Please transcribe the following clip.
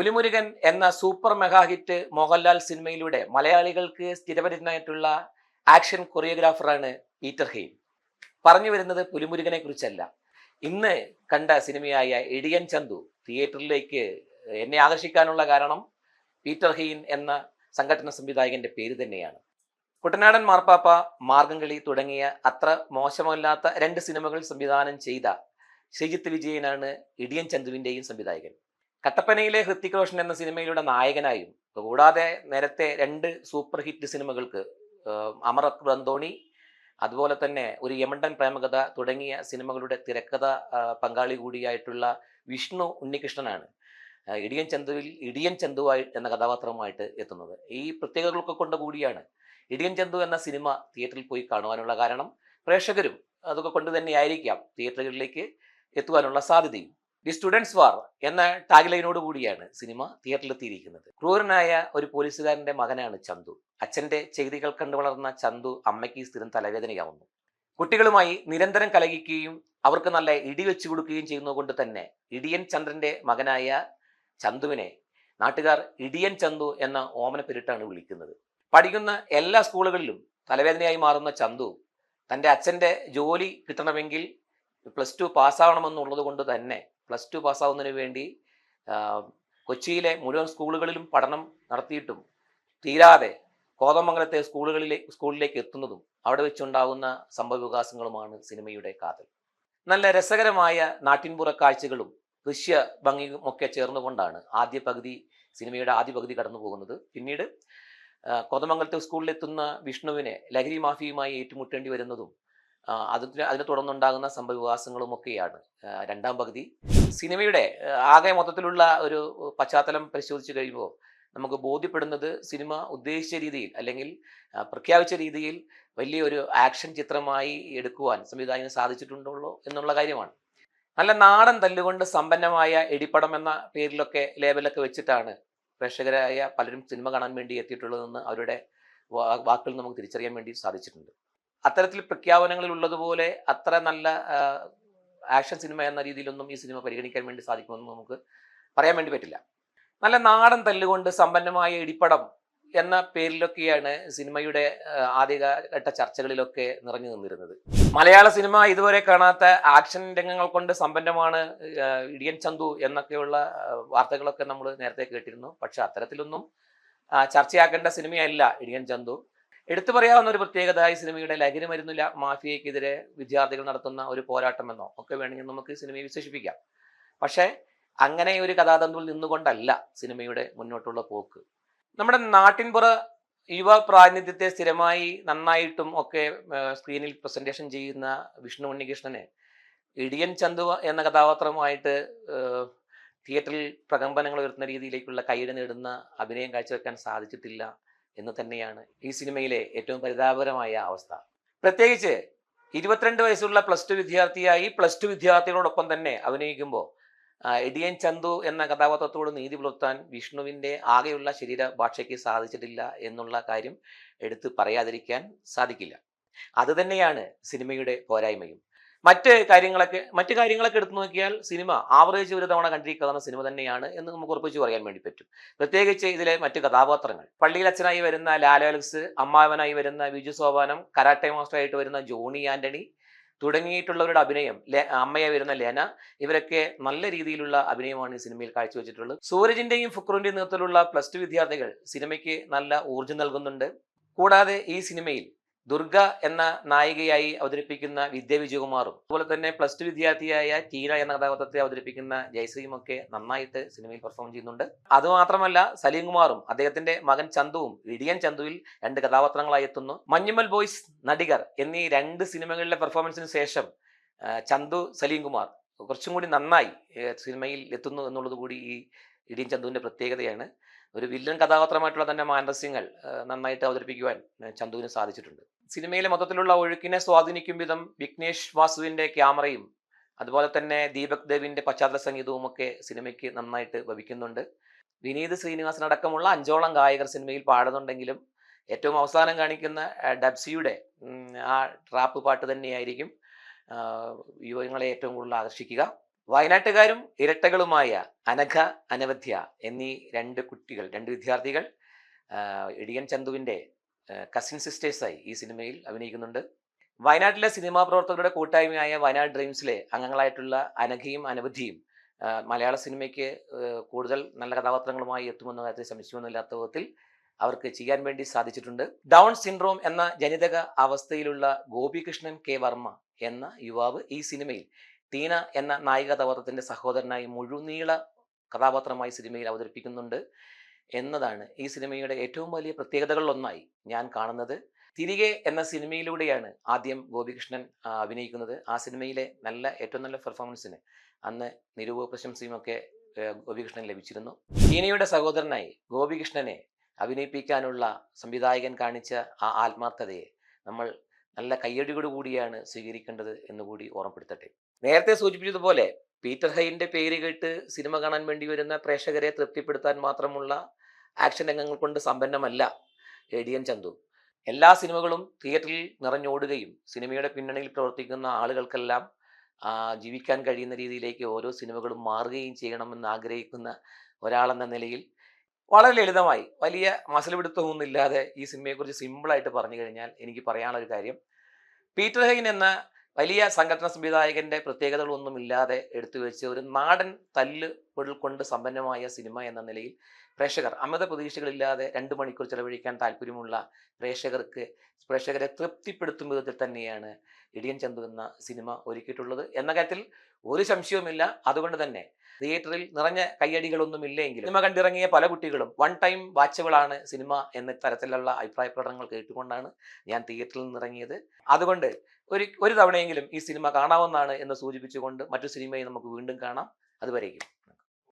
പുലിമുരുകൻ എന്ന super mega hit Mohanlal സിനിമയിലൂടെ മലയാളികൾക്ക് സ്ഥിരപരിതനായിട്ടുള്ള ആക്ഷൻ കൊറിയോഗ്രാഫറാണ് പീറ്റർ ഹെയിൻ. പറഞ്ഞു വരുന്നത് പുലിമുരുകനെ കുറിച്ചല്ല. ഇന്ന് കണ്ട സിനിമയായ ഇടിയൻ ചന്തു തിയേറ്ററിലേക്ക് എന്നെ ആകർഷിക്കാനുള്ള കാരണം പീറ്റർ ഹെയിൻ എന്ന സംഘടന സംവിധായകന്റെ പേര് തന്നെയാണ്. കുട്ടനാടൻ മാർപ്പാപ്പ മാർഗംകളി തുടങ്ങിയ അത്ര മോശമല്ലാത്ത രണ്ട് സിനിമകൾ സംവിധാനം ചെയ്ത ശ്രീജിത്ത് വിജയനാണ് ഇടിയൻ ചന്തുവിന്റെയും സംവിധായകൻ. കട്ടപ്പനയിലെ ഹൃത്തിക് റോഷൻ എന്ന സിനിമയിലൂടെ നായകനായും കൂടാതെ നേരത്തെ രണ്ട് സൂപ്പർ ഹിറ്റ് സിനിമകൾക്ക് അമർ അക്ബർ അന്തോണി അതുപോലെ തന്നെ ഒരു യമണ്ടൻ പ്രേമകഥ തുടങ്ങിയ സിനിമകളുടെ തിരക്കഥ പങ്കാളി കൂടിയായിട്ടുള്ള വിഷ്ണു ഉണ്ണികൃഷ്ണനാണ് ഇടിയൻ ചന്തുവിൽ ഇടിയൻ ചന്തുവായി എന്ന കഥാപാത്രവുമായിട്ട് എത്തുന്നത്. ഈ പ്രത്യേകതകളൊക്കെ കൊണ്ട് കൂടിയാണ് ഇടിയൻ ചന്തു എന്ന സിനിമ തിയേറ്ററിൽ പോയി കാണുവാനുള്ള കാരണം പ്രേക്ഷകരും അതൊക്കെ കൊണ്ട് തന്നെയായിരിക്കാം തിയേറ്ററുകളിലേക്ക് എത്തുവാനുള്ള സാധ്യതയും. ദി സ്റ്റുഡൻസ് വാർ എന്ന ടാഗ്ലൈനോട് കൂടിയാണ് സിനിമ തിയേറ്ററിലെത്തിയിരിക്കുന്നത്. ക്രൂരനായ ഒരു പോലീസുകാരന്റെ മകനാണ് ചന്തു. അച്ഛന്റെ ചെയ്തികൾ കണ്ടു വളർന്ന ചന്തു അമ്മയ്ക്ക് സ്ഥിരം തലവേദനയാവുന്നു. കുട്ടികളുമായി നിരന്തരം കലകിക്കുകയും അവർക്ക് നല്ല ഇടി വെച്ചു കൊടുക്കുകയും ചെയ്യുന്നതുകൊണ്ട് തന്നെ ഇടിയൻ ചന്ദ്രന്റെ മകനായ ചന്തുവിനെ നാട്ടുകാർ ഇടിയൻ ചന്തു എന്ന ഓമന പേരിട്ടാണ് വിളിക്കുന്നത്. പഠിക്കുന്ന എല്ലാ സ്കൂളുകളിലും തലവേദനയായി മാറുന്ന ചന്തു തന്റെ അച്ഛന്റെ ജോലി കിട്ടണമെങ്കിൽ പ്ലസ് ടു പാസ്സാവണമെന്നുള്ളത് കൊണ്ട് തന്നെ പ്ലസ് ടു പാസ്സാവുന്നതിന് വേണ്ടി കൊച്ചിയിലെ മുഴുവൻ സ്കൂളുകളിലും പഠനം നടത്തിയിട്ടും തീരാതെ കോതമംഗലത്തെ സ്കൂളുകളിലെ സ്കൂളിലേക്ക് എത്തുന്നതും അവിടെ വെച്ചുണ്ടാകുന്ന സംഭവ വികാസങ്ങളുമാണ് സിനിമയുടെ കാതൽ. നല്ല രസകരമായ നാട്ടിൻപുറ കാഴ്ചകളും ദൃശ്യ ഭംഗിയും ഒക്കെ ചേർന്നുകൊണ്ടാണ് ആദ്യ പകുതി സിനിമയുടെ ആദ്യ പകുതി കടന്നു പോകുന്നത് പിന്നീട് കോതമംഗലത്തെ സ്കൂളിലെത്തുന്ന വിഷ്ണുവിനെ ലഹരി മാഫിയുമായി ഏറ്റുമുട്ടേണ്ടി വരുന്നതും അതിന് അതിനെ തുടർന്നുണ്ടാകുന്ന സംഭവവികാസങ്ങളും ഒക്കെയാണ് രണ്ടാം പകുതി. സിനിമയുടെ ആകെ മൊത്തത്തിലുള്ള ഒരു പശ്ചാത്തലം പരിശോധിച്ച് കഴിയുമ്പോൾ നമുക്ക് ബോധ്യപ്പെടുന്നത് സിനിമ ഉദ്ദേശിച്ച രീതിയിൽ അല്ലെങ്കിൽ പ്രഖ്യാപിച്ച രീതിയിൽ വലിയൊരു ആക്ഷൻ ചിത്രമായി എടുക്കുവാൻ സംവിധായകന് സാധിച്ചിട്ടുണ്ടല്ലോ എന്നുള്ള കാര്യമാണ്. നല്ല നാടൻ തല്ലുകൊണ്ട് സമ്പന്നമായ എടിപ്പടം എന്ന പേരിലൊക്കെ ലേബലൊക്കെ വെച്ചിട്ടാണ് പ്രേക്ഷകരായ പലരും സിനിമ കാണാൻ വേണ്ടി എത്തിയിട്ടുള്ളതെന്ന് അവരുടെ വാക്കുകൾ നമുക്ക് തിരിച്ചറിയാൻ വേണ്ടി സാധിച്ചിട്ടുണ്ട്. അത്തരത്തിൽ പ്രഖ്യാപനങ്ങളിൽ ഉള്ളതുപോലെ അത്ര നല്ല ആക്ഷൻ സിനിമ എന്ന രീതിയിലൊന്നും ഈ സിനിമ പരിഗണിക്കാൻ വേണ്ടി സാധിക്കുമെന്ന് നമുക്ക് പറയാൻ വേണ്ടി പറ്റില്ല. നല്ല നാടൻ തല്ലുകൊണ്ട് സമ്പന്നമായ ഇടിപ്പടം എന്ന പേരിലൊക്കെയാണ് സിനിമയുടെ ആദ്യഘട്ട ചർച്ചകളിലൊക്കെ നിറഞ്ഞു നിന്നിരുന്നത്. മലയാള സിനിമ ഇതുവരെ കാണാത്ത ആക്ഷൻ രംഗങ്ങൾ കൊണ്ട് സമ്പന്നമാണ് ഇടിയൻ ചന്തു എന്നൊക്കെയുള്ള വാർത്തകളൊക്കെ നമ്മൾ നേരത്തെ കേട്ടിരുന്നു. പക്ഷെ അത്തരത്തിലൊന്നും ചർച്ചയാക്കേണ്ട സിനിമയല്ല ഇടിയൻ ചന്തു. എടുത്തു പറയാവുന്ന ഒരു പ്രത്യേകത ഈ സിനിമയുടെ ലഹരി മരുന്നില്ല മാഫിയക്കെതിരെ വിദ്യാർത്ഥികൾ നടത്തുന്ന ഒരു പോരാട്ടമെന്നോ ഒക്കെ വേണമെങ്കിൽ നമുക്ക് സിനിമയെ വിശേഷിപ്പിക്കാം. പക്ഷേ അങ്ങനെ ഒരു കഥാതന്തുവിൽ നിന്നുകൊണ്ടല്ല സിനിമയുടെ മുന്നോട്ടുള്ള പോക്ക്. നമ്മുടെ നാട്ടിൻപുറ യുവ പ്രാതിനിധ്യത്തെ സ്ഥിരമായി നന്നായിട്ടും ഒക്കെ സ്ക്രീനിൽ പ്രസന്റേഷൻ ചെയ്യുന്ന വിഷ്ണു ഉണ്ണികൃഷ്ണനെ ഇടിയൻ ചന്തു എന്ന കഥാപാത്രമായിട്ട് തിയേറ്ററിൽ പ്രകമ്പനങ്ങൾ ഉയർത്തുന്ന രീതിയിലേക്കുള്ള കൈയിട നേടുന്ന അഭിനയം കാഴ്ചവെക്കാൻ സാധിച്ചിട്ടില്ല. എന്ന് തന്നെയാണ് ഈ സിനിമയിലെ ഏറ്റവും പരിതാപകരമായ അവസ്ഥ. പ്രത്യേകിച്ച് ഇരുപത്തിരണ്ട് വയസ്സുള്ള പ്ലസ് ടു വിദ്യാർത്ഥിയായി പ്ലസ് ടു വിദ്യാർത്ഥികളോടൊപ്പം തന്നെ അഭിനയിക്കുമ്പോൾ എഡിയൻ ചന്തു എന്ന കഥാപാത്രത്തോട് നീതി പുലർത്താൻ വിഷ്ണുവിന്റെ ആകെയുള്ള ശരീരഭാഷയ്ക്ക് സാധിച്ചിട്ടില്ല എന്നുള്ള കാര്യം എടുത്തു പറയാതിരിക്കാൻ സാധിക്കില്ല. അതുതന്നെയാണ് സിനിമയുടെ പോരായ്മയും. മറ്റ് കാര്യങ്ങളൊക്കെ മറ്റു കാര്യങ്ങളൊക്കെ എടുത്തു നോക്കിയാൽ സിനിമ ആവറേജ് ഒരു തവണ കണ്ടിരിക്കാവുന്ന സിനിമ തന്നെയാണ് എന്ന് നമുക്ക് ഉറപ്പിച്ച് പറയാൻ വേണ്ടി പറ്റും. പ്രത്യേകിച്ച് ഇതിലെ മറ്റ് കഥാപാത്രങ്ങൾ. പള്ളിയിൽ അച്ഛനായി വരുന്ന ലാലോലക്സ് അമ്മാവനായി വരുന്ന വിജു സോപാനം കരാട്ടെ മാസ്റ്ററായിട്ട് വരുന്ന ജോണി ആന്റണി തുടങ്ങിയിട്ടുള്ളവരുടെ അഭിനയം അമ്മയെ വരുന്ന ലേന ഇവരൊക്കെ നല്ല രീതിയിലുള്ള അഭിനയമാണ് ഈ സിനിമയിൽ കാഴ്ചവെച്ചിട്ടുള്ളത്. സൂരജിന്റെയും ഫുക്രുവിന്റെയും നേതൃത്വത്തിലുള്ള പ്ലസ് ടു വിദ്യാർത്ഥികൾ സിനിമയ്ക്ക് നല്ല ഊർജം നൽകുന്നുണ്ട്. കൂടാതെ ഈ സിനിമയിൽ ദുർഗ എന്ന നായികയായി അവതരിപ്പിക്കുന്ന വിദ്യ വിജയകുമാറും അതുപോലെ തന്നെ പ്ലസ് ടു വിദ്യാർത്ഥിയായ ടീന എന്ന കഥാപാത്രത്തെ അവതരിപ്പിക്കുന്ന ജയശ്രീയും ഒക്കെ നന്നായിട്ട് സിനിമയിൽ പെർഫോം ചെയ്യുന്നുണ്ട്. അതുമാത്രമല്ല സലീം കുമാറും അദ്ദേഹത്തിന്റെ മകൻ ചന്തുവും ഇടിയൻ ചന്തുവിൽ രണ്ട് കഥാപാത്രങ്ങളായി എത്തുന്നു. മഞ്ഞുമൽ ബോയ്സ് നടികർ എന്നീ രണ്ട് സിനിമകളിലെ പെർഫോമൻസിന് ശേഷം ചന്തു സലീം കുമാർ കുറച്ചും കൂടി നന്നായി സിനിമയിൽ എത്തുന്നു എന്നുള്ളത് കൂടി ഈ ഇടിയൻ ചന്തുവിന്റെ പ്രത്യേകതയാണ്. ഒരു വില്ലൻ കഥാപാത്രമായിട്ടുള്ള തന്നെ മാനസ്യങ്ങൾ നന്നായിട്ട് അവതരിപ്പിക്കുവാൻ ചന്തുവിന് സാധിച്ചിട്ടുണ്ട്. സിനിമയിലെ മൊത്തത്തിലുള്ള ഒഴുക്കിനെ സ്വാധീനിക്കും വിധം വിഘ്നേഷ് വാസുവിന്റെ ക്യാമറയും അതുപോലെ തന്നെ ദീപക് ദേവിന്റെ പശ്ചാത്തല സംഗീതവും ഒക്കെ സിനിമയ്ക്ക് നന്നായിട്ട് ഭവിക്കുന്നുണ്ട് വിനീത് ശ്രീനിവാസൻ അടക്കമുള്ള അഞ്ചോളം ഗായകർ സിനിമയിൽ പാടുന്നുണ്ടെങ്കിലും ഏറ്റവും അവസാനം കാണിക്കുന്ന ഡബ്സിയുടെ ആ ട്രാപ്പ് പാട്ട് തന്നെയായിരിക്കും യുവങ്ങളെ ഏറ്റവും കൂടുതൽ ആകർഷിക്കുക. വയനാട്ടുകാരും ഇരട്ടകളുമായ അനഘ അനവധ്യ എന്നീ രണ്ട് കുട്ടികൾ രണ്ട് വിദ്യാർത്ഥികൾ ഇടിയൻ ചന്തുവിന്റെ കസിൻ സിസ്റ്റേഴ്സായി ഈ സിനിമയിൽ അഭിനയിക്കുന്നുണ്ട്. വയനാട്ടിലെ സിനിമാ പ്രവർത്തകരുടെ കൂട്ടായ്മയായ വയനാട് ഡ്രീംസിലെ അംഗങ്ങളായിട്ടുള്ള അനഘയും അനവധിയും മലയാള സിനിമയ്ക്ക് കൂടുതൽ നല്ല കഥാപാത്രങ്ങളുമായി എത്തുമെന്ന കാര്യത്തിൽ സംശയമൊന്നുമില്ലാത്ത വിധത്തിൽ അവർക്ക് ചെയ്യാൻ വേണ്ടി സാധിച്ചിട്ടുണ്ട്. ഡൗൺ സിൻഡ്രോം എന്ന ജനിതക അവസ്ഥയിലുള്ള ഗോപികൃഷ്ണൻ കെ വർമ്മ എന്ന യുവാവ് ഈ സിനിമയിൽ ടീന എന്ന നായിക സഹോദരനായി മുഴുനീള കഥാപാത്രമായി സിനിമയിൽ അവതരിപ്പിക്കുന്നുണ്ട് എന്നതാണ് ഈ സിനിമയുടെ ഏറ്റവും വലിയ പ്രത്യേകതകളിലൊന്നായി ഞാൻ കാണുന്നത്. തിരികെ എന്ന സിനിമയിലൂടെയാണ് ആദ്യം ഗോപികൃഷ്ണൻ അഭിനയിക്കുന്നത്. ആ സിനിമയിലെ നല്ല ഏറ്റവും നല്ല പെർഫോമൻസിന് അന്ന് നിരൂപ പ്രശംസയും ഒക്കെ ഗോപികൃഷ്ണൻ ലഭിച്ചിരുന്നു. ഹീനയുടെ സഹോദരനായി ഗോപികൃഷ്ണനെ അഭിനയിപ്പിക്കാനുള്ള സംവിധായകൻ കാണിച്ച ആ ആത്മാർത്ഥതയെ നമ്മൾ നല്ല കയ്യടിയോട് കൂടിയാണ് സ്വീകരിക്കേണ്ടത് എന്നുകൂടി ഓർമ്മപ്പെടുത്തട്ടെ. നേരത്തെ സൂചിപ്പിച്ചതുപോലെ പീറ്റർ ഹൈന്റെ പേര് കേട്ട് സിനിമ കാണാൻ വേണ്ടി വരുന്ന പ്രേക്ഷകരെ തൃപ്തിപ്പെടുത്താൻ മാത്രമുള്ള ആക്ഷൻ രംഗങ്ങൾ കൊണ്ട് സമ്പന്നമല്ല എഡിയൻ ചന്തു. എല്ലാ സിനിമകളും തിയേറ്ററിൽ നിറഞ്ഞോടുകയും സിനിമയുടെ പിന്നണിയിൽ പ്രവർത്തിക്കുന്ന ആളുകൾക്കെല്ലാം ജീവിക്കാൻ കഴിയുന്ന രീതിയിലേക്ക് ഓരോ സിനിമകളും മാറുകയും ചെയ്യണമെന്ന് ആഗ്രഹിക്കുന്ന ഒരാളെന്ന നിലയിൽ വളരെ ലളിതമായി വലിയ മസലുപിടുത്തമൊന്നുമില്ലാതെ ഈ സിനിമയെക്കുറിച്ച് സിമ്പിളായിട്ട് പറഞ്ഞു കഴിഞ്ഞാൽ എനിക്ക് പറയാനുള്ള ഒരു കാര്യം. പീറ്റർ ഹെയിൻ എന്ന വലിയ സംഘടന സംവിധായകന്റെ പ്രത്യേകതകളൊന്നുമില്ലാതെ എടുത്തു വെച്ച് ഒരു നാടൻ തല്ല് കൊണ്ട് സമ്പന്നമായ സിനിമ എന്ന നിലയിൽ പ്രേക്ഷകർ അമിത പ്രതീക്ഷകളില്ലാതെ രണ്ട് മണിക്കൂർ ചെലവഴിക്കാൻ താല്പര്യമുള്ള പ്രേക്ഷകർക്ക് പ്രേക്ഷകരെ തൃപ്തിപ്പെടുത്തും വിധത്തിൽ തന്നെയാണ് ഇടിയൻ ചന്തു എന്ന സിനിമ ഒരുക്കിയിട്ടുള്ളത്. എന്ന കാര്യത്തിൽ ഒരു സംശയവുമില്ല. അതുകൊണ്ട് തന്നെ തിയേറ്ററിൽ നിറഞ്ഞ കയ്യടികളൊന്നും ഇല്ലെങ്കിലും സിനിമ കണ്ടിറങ്ങിയ പല കുട്ടികളും വൺ ടൈം വാച്ചബിളാണ് സിനിമ എന്ന തരത്തിലുള്ള അഭിപ്രായ പ്രകടനങ്ങൾ കേട്ടുകൊണ്ടാണ് ഞാൻ തിയേറ്ററിൽ നിന്നിറങ്ങിയത്. അതുകൊണ്ട് ഒരു ഒരു തവണയെങ്കിലും ഈ സിനിമ കാണാവുന്നതാണ് എന്ന് സൂചിപ്പിച്ചുകൊണ്ട് മറ്റു സിനിമയെ നമുക്ക് വീണ്ടും കാണാം. അതുവരേക്കും.